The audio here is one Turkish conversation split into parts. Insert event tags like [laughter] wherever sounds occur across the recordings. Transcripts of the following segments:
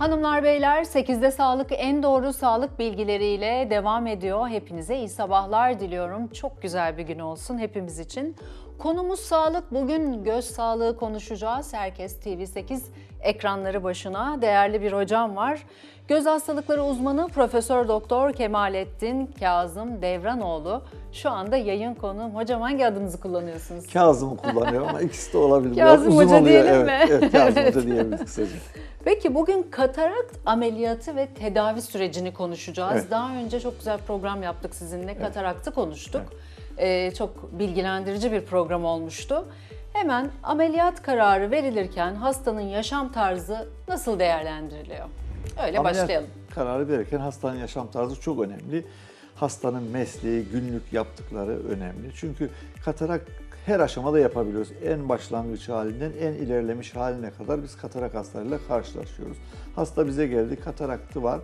Hanımlar beyler 8'de sağlık en doğru sağlık bilgileriyle devam ediyor. Hepinize iyi sabahlar diliyorum. Çok güzel bir gün olsun hepimiz için. Konumuz sağlık. Bugün göz sağlığı konuşacağız. Herkes TV8 ekranları başına. Değerli bir hocam var. Göz hastalıkları uzmanı Profesör Doktor Kemalettin Kazım Devranoğlu. Şu anda yayın konuğum. Hocam hangi adınızı kullanıyorsunuz? Kazım'ı kullanıyorum ama ikisi de olabilir. [laughs] Kazım uzun Hoca oluyor. diyelim evet, mi? Evet, Kazım [laughs] Evet. Hoca diyebiliriz kısaca. Peki bugün katarakt ameliyatı ve tedavi sürecini konuşacağız. Evet. Daha önce çok güzel program yaptık sizinle. Kataraktı konuştuk. Ee, çok bilgilendirici bir program olmuştu. Hemen ameliyat kararı verilirken hastanın yaşam tarzı nasıl değerlendiriliyor? Öyle Ameliyat başlayalım. kararı verirken hastanın yaşam tarzı çok önemli. Hastanın mesleği, günlük yaptıkları önemli. Çünkü katarak her aşamada yapabiliyoruz. En başlangıç halinden en ilerlemiş haline kadar biz katarak hastalarıyla karşılaşıyoruz. Hasta bize geldi, kataraktı var.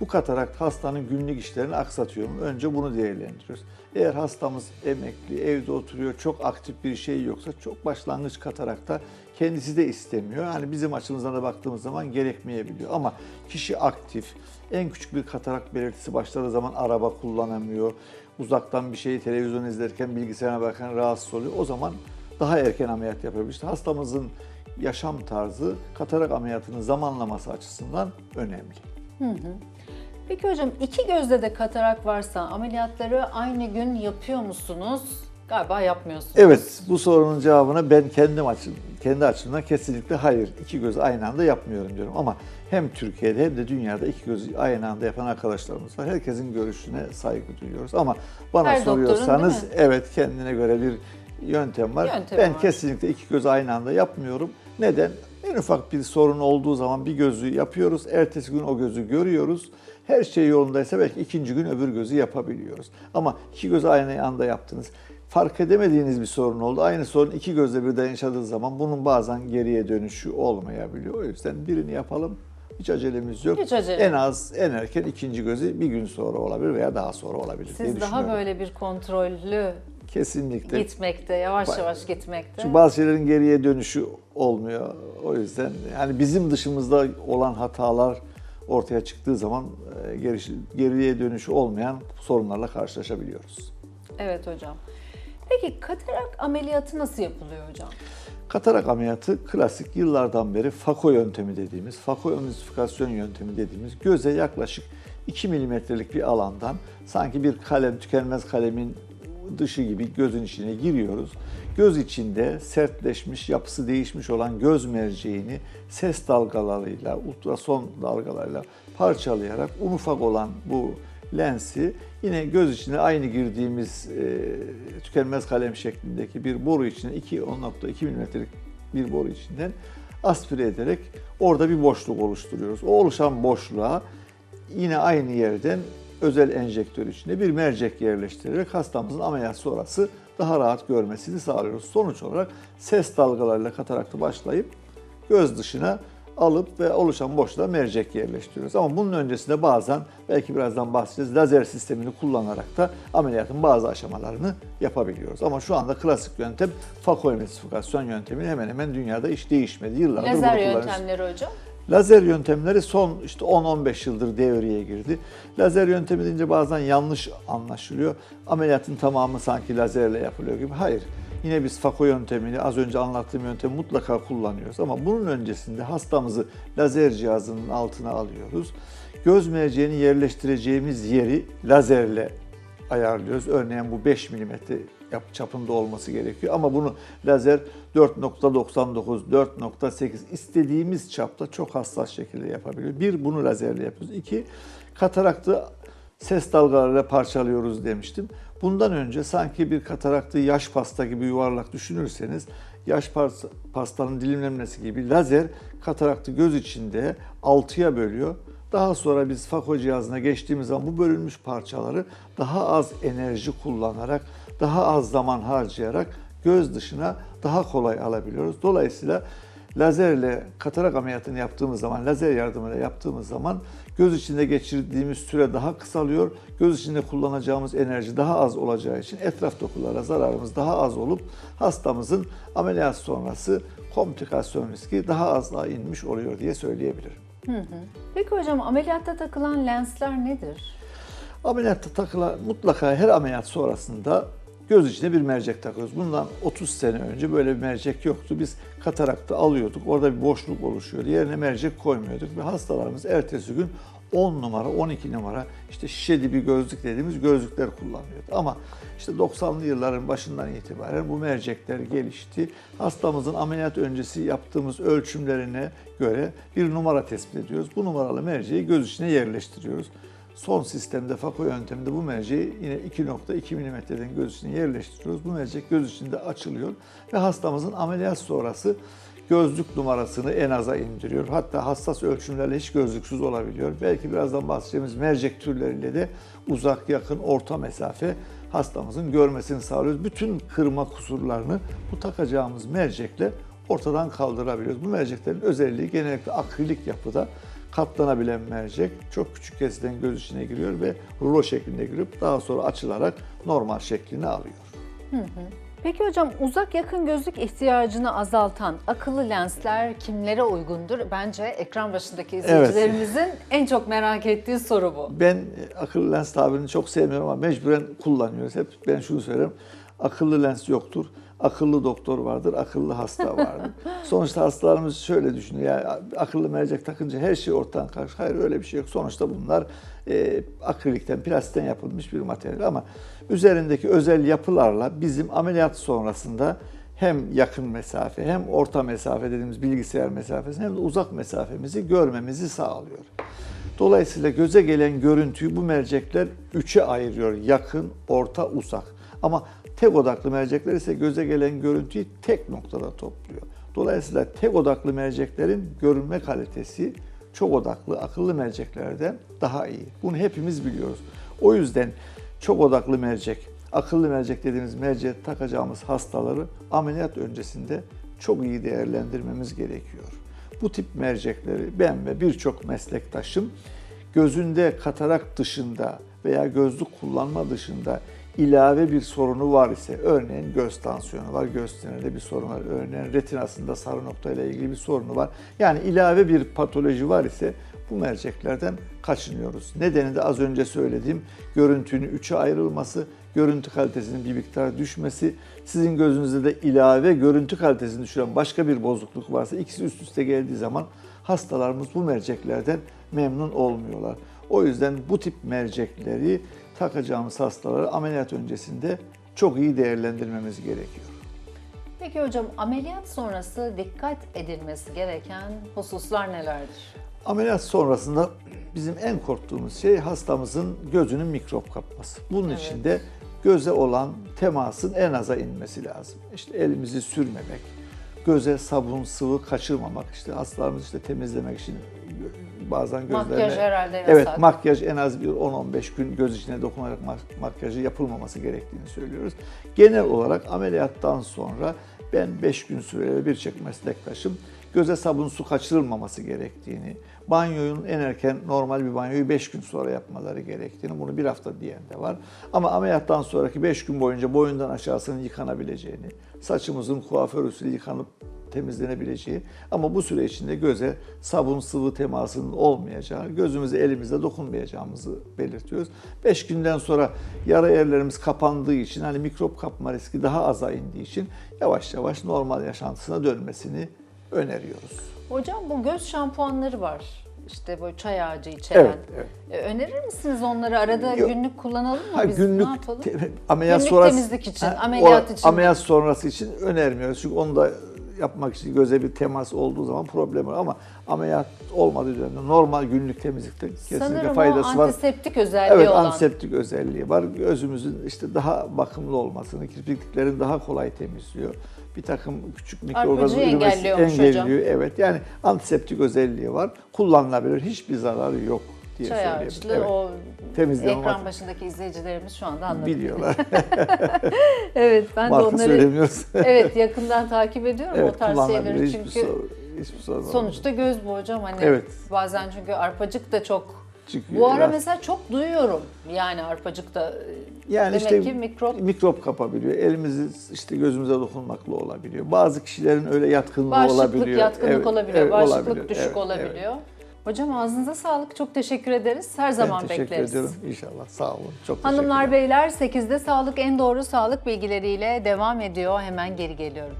Bu katarakt hastanın günlük işlerini aksatıyor mu? Önce bunu değerlendiriyoruz. Eğer hastamız emekli, evde oturuyor, çok aktif bir şey yoksa çok başlangıç katarakta kendisi de istemiyor. Yani bizim açımızdan da baktığımız zaman gerekmeyebiliyor. Ama kişi aktif, en küçük bir katarak belirtisi başladığı zaman araba kullanamıyor, uzaktan bir şeyi televizyon izlerken bilgisayarına bakan rahatsız oluyor. O zaman daha erken ameliyat yapabilir. İşte hastamızın yaşam tarzı katarak ameliyatının zamanlaması açısından önemli. Peki hocam iki gözde de katarak varsa ameliyatları aynı gün yapıyor musunuz? Galiba yapmıyorsunuz. Evet, bu sorunun cevabını ben kendim açım, kendi açımdan kesinlikle hayır. iki gözü aynı anda yapmıyorum diyorum. Ama hem Türkiye'de hem de dünyada iki gözü aynı anda yapan arkadaşlarımız var. Herkesin görüşüne saygı duyuyoruz. Ama bana Her doktorun soruyorsanız mi? evet kendine göre bir yöntem var. Yöntemi ben var. kesinlikle iki gözü aynı anda yapmıyorum. Neden? En ufak bir sorun olduğu zaman bir gözü yapıyoruz. Ertesi gün o gözü görüyoruz. Her şey yolundaysa belki ikinci gün öbür gözü yapabiliyoruz. Ama iki gözü aynı anda yaptınız. Fark edemediğiniz bir sorun oldu. Aynı sorun iki gözle birden yaşadığı zaman bunun bazen geriye dönüşü olmayabiliyor. O yüzden birini yapalım. Hiç acelemiz yok. Hiç acele En az, en erken ikinci gözü bir gün sonra olabilir veya daha sonra olabilir diye Siz daha düşünüyorum. böyle bir kontrollü Kesinlikle. gitmekte, yavaş yavaş gitmekte. Çünkü bazı şeylerin geriye dönüşü olmuyor. O yüzden yani bizim dışımızda olan hatalar ortaya çıktığı zaman e, geri- geriye dönüşü olmayan sorunlarla karşılaşabiliyoruz. Evet hocam. Peki katarak ameliyatı nasıl yapılıyor hocam? Katarak ameliyatı klasik yıllardan beri fako yöntemi dediğimiz, fako onifikasyon yöntemi dediğimiz göze yaklaşık 2 milimetrelik bir alandan sanki bir kalem, tükenmez kalemin dışı gibi gözün içine giriyoruz. Göz içinde sertleşmiş, yapısı değişmiş olan göz merceğini ses dalgalarıyla, ultrason dalgalarıyla parçalayarak un ufak olan bu lensi yine göz içine aynı girdiğimiz e, tükenmez kalem şeklindeki bir boru içine 2 10.2 milimetrelik bir boru içinden aspire ederek orada bir boşluk oluşturuyoruz. O oluşan boşluğa yine aynı yerden özel enjektör içinde bir mercek yerleştirerek hastamızın ameliyat sonrası daha rahat görmesini sağlıyoruz. Sonuç olarak ses dalgalarıyla katarakta başlayıp göz dışına alıp ve oluşan boşluğa mercek yerleştiriyoruz. Ama bunun öncesinde bazen belki birazdan bahsedeceğiz lazer sistemini kullanarak da ameliyatın bazı aşamalarını yapabiliyoruz. Ama şu anda klasik yöntem fakoemulsifikasyon yöntemi hemen hemen dünyada hiç değişmedi. Yıllardır Lazer yöntemleri hocam. Lazer yöntemleri son işte 10-15 yıldır devreye girdi. Lazer yöntemi deyince bazen yanlış anlaşılıyor. Ameliyatın tamamı sanki lazerle yapılıyor gibi. Hayır. Yine biz fako yöntemini az önce anlattığım yöntemi mutlaka kullanıyoruz. Ama bunun öncesinde hastamızı lazer cihazının altına alıyoruz. Göz merceğini yerleştireceğimiz yeri lazerle ayarlıyoruz. Örneğin bu 5 mm yap çapında olması gerekiyor. Ama bunu lazer 4.99, 4.8 istediğimiz çapta çok hassas şekilde yapabiliyor. Bir, bunu lazerle yapıyoruz. İki, kataraktı ses dalgalarıyla parçalıyoruz demiştim. Bundan önce sanki bir kataraktı yaş pasta gibi yuvarlak düşünürseniz yaş pas- pastanın dilimlenmesi gibi lazer kataraktı göz içinde altıya bölüyor. Daha sonra biz fako cihazına geçtiğimiz zaman bu bölünmüş parçaları daha az enerji kullanarak, daha az zaman harcayarak göz dışına daha kolay alabiliyoruz. Dolayısıyla lazerle katarak ameliyatını yaptığımız zaman, lazer yardımıyla yaptığımız zaman göz içinde geçirdiğimiz süre daha kısalıyor. Göz içinde kullanacağımız enerji daha az olacağı için etraf dokulara zararımız daha az olup hastamızın ameliyat sonrası komplikasyon riski daha az inmiş oluyor diye söyleyebilirim. Peki hocam ameliyatta takılan lensler nedir? Ameliyatta takılan mutlaka her ameliyat sonrasında göz içine bir mercek takıyoruz. Bundan 30 sene önce böyle bir mercek yoktu. Biz katarakta alıyorduk. Orada bir boşluk oluşuyordu. Yerine mercek koymuyorduk ve hastalarımız ertesi gün 10 numara, 12 numara işte şişe dibi gözlük dediğimiz gözlükler kullanıyordu. Ama işte 90'lı yılların başından itibaren bu mercekler gelişti. Hastamızın ameliyat öncesi yaptığımız ölçümlerine göre bir numara tespit ediyoruz. Bu numaralı merceği göz içine yerleştiriyoruz. Son sistemde FAKO yönteminde bu merceği yine 2.2 mm'den göz içine yerleştiriyoruz. Bu mercek göz içinde açılıyor ve hastamızın ameliyat sonrası gözlük numarasını en aza indiriyor. Hatta hassas ölçümlerle hiç gözlüksüz olabiliyor. Belki birazdan bahsedeceğimiz mercek türleriyle de uzak, yakın, orta mesafe hastamızın görmesini sağlıyoruz. Bütün kırma kusurlarını bu takacağımız mercekle ortadan kaldırabiliyoruz. Bu merceklerin özelliği genellikle akrilik yapıda katlanabilen mercek çok küçük kesilen göz içine giriyor ve rulo şeklinde girip daha sonra açılarak normal şeklini alıyor. Peki hocam uzak yakın gözlük ihtiyacını azaltan akıllı lensler kimlere uygundur? Bence ekran başındaki izleyicilerimizin en çok merak ettiği soru bu. Ben akıllı lens tabirini çok sevmiyorum ama mecburen kullanıyoruz. Hep ben şunu söylerim. Akıllı lens yoktur. Akıllı doktor vardır, akıllı hasta vardır. [laughs] Sonuçta hastalarımız şöyle düşünüyor. Ya akıllı mercek takınca her şey ortadan karşı. Hayır öyle bir şey yok. Sonuçta bunlar e, akrilikten, plastikten yapılmış bir materyal ama üzerindeki özel yapılarla bizim ameliyat sonrasında hem yakın mesafe hem orta mesafe dediğimiz bilgisayar mesafesi hem de uzak mesafemizi görmemizi sağlıyor. Dolayısıyla göze gelen görüntüyü bu mercekler üçe ayırıyor. Yakın, orta, uzak. Ama tek odaklı mercekler ise göze gelen görüntüyü tek noktada topluyor. Dolayısıyla tek odaklı merceklerin görünme kalitesi çok odaklı akıllı merceklerden daha iyi. Bunu hepimiz biliyoruz. O yüzden çok odaklı mercek, akıllı mercek dediğimiz merceğe takacağımız hastaları ameliyat öncesinde çok iyi değerlendirmemiz gerekiyor. Bu tip mercekleri ben ve birçok meslektaşım gözünde katarak dışında veya gözlük kullanma dışında ilave bir sorunu var ise, örneğin göz tansiyonu var, göz sinirinde bir sorun var, örneğin retinasında sarı nokta ile ilgili bir sorunu var. Yani ilave bir patoloji var ise bu merceklerden kaçınıyoruz. Nedeni de az önce söylediğim görüntünün üçe ayrılması, görüntü kalitesinin bir miktar düşmesi, sizin gözünüzde de ilave görüntü kalitesini düşüren başka bir bozukluk varsa ikisi üst üste geldiği zaman hastalarımız bu merceklerden memnun olmuyorlar. O yüzden bu tip mercekleri takacağımız hastaları ameliyat öncesinde çok iyi değerlendirmemiz gerekiyor. Peki hocam ameliyat sonrası dikkat edilmesi gereken hususlar nelerdir? Ameliyat sonrasında bizim en korktuğumuz şey hastamızın gözünün mikrop kapması. Bunun Evet. için de göze olan temasın en aza inmesi lazım. İşte elimizi sürmemek, göze sabun, sıvı kaçırmamak, işte hastalarımızı işte temizlemek için bazen gözlerine... Makyaj herhalde yasak. Evet, makyaj en az bir 10-15 gün göz içine dokunarak mak- makyajı yapılmaması gerektiğini söylüyoruz. Genel olarak ameliyattan sonra ben 5 gün süreli birçok meslektaşım göze sabun su kaçırılmaması gerektiğini, banyonun en erken normal bir banyoyu 5 gün sonra yapmaları gerektiğini, bunu bir hafta diyen de var. Ama ameliyattan sonraki 5 gün boyunca boyundan aşağısının yıkanabileceğini, saçımızın kuaför usulü yıkanıp temizlenebileceği ama bu süre içinde göze sabun sıvı temasının olmayacağı, gözümüze elimizle dokunmayacağımızı belirtiyoruz. 5 günden sonra yara yerlerimiz kapandığı için hani mikrop kapma riski daha aza indiği için yavaş yavaş normal yaşantısına dönmesini öneriyoruz. Hocam bu göz şampuanları var. İşte böyle çay ağacı içeren. Evet, evet. E, Önerir misiniz onları arada Yok. günlük kullanalım mı Ha, biz? günlük ne yapalım? te- ameliyat Günlük sonrası temizlik için, Ha, ameliyat o- için Ameliyat sonrası için önermiyoruz. Çünkü onu da yapmak için göze bir temas olduğu zaman problem var ama ameliyat olmadığı dönemde normal günlük temizlikte kesinlikle Sanırım faydası var. antiseptik özelliği Evet olan. antiseptik özelliği var. Gözümüzün işte daha bakımlı olmasını, kirpikliklerin daha kolay temizliyor. Bir takım küçük mikroorganizma engelliyor. hocam. Evet yani antiseptik özelliği var. Kullanılabilir. Hiçbir zararı yok diye Çay söyleyebilirim. ağaçlı Evet. o Temizleme ekran başındaki izleyicilerimiz şu anda anladı. Biliyorlar. [laughs] Evet ben de Marka onları söylemiyoruz. [laughs] evet yakından takip ediyorum evet o tarz şeyleri çünkü sorun olmaz. sonuçta göz bu hocam hani Evet. bazen çünkü arpacık da çok Çıkıyor bu ara biraz. mesela çok duyuyorum yani arpacıkta Yani demek işte ki mikrop mikrop kapabiliyor. Elimizi işte gözümüze dokunmakla olabiliyor. Bazı kişilerin öyle yatkınlığı bağışıklık olabiliyor. yatkınlık Evet, olabiliyor, evet, bağışıklık olabilir. düşük Evet, olabiliyor. evet. Hocam ağzınıza sağlık. Çok teşekkür ederiz. Her Ben zaman teşekkür bekleriz. ediyorum. İnşallah. Sağ olun. Çok Hanımlar beyler 8'de sağlık en doğru sağlık bilgileriyle devam ediyor. Hemen geri geliyorum.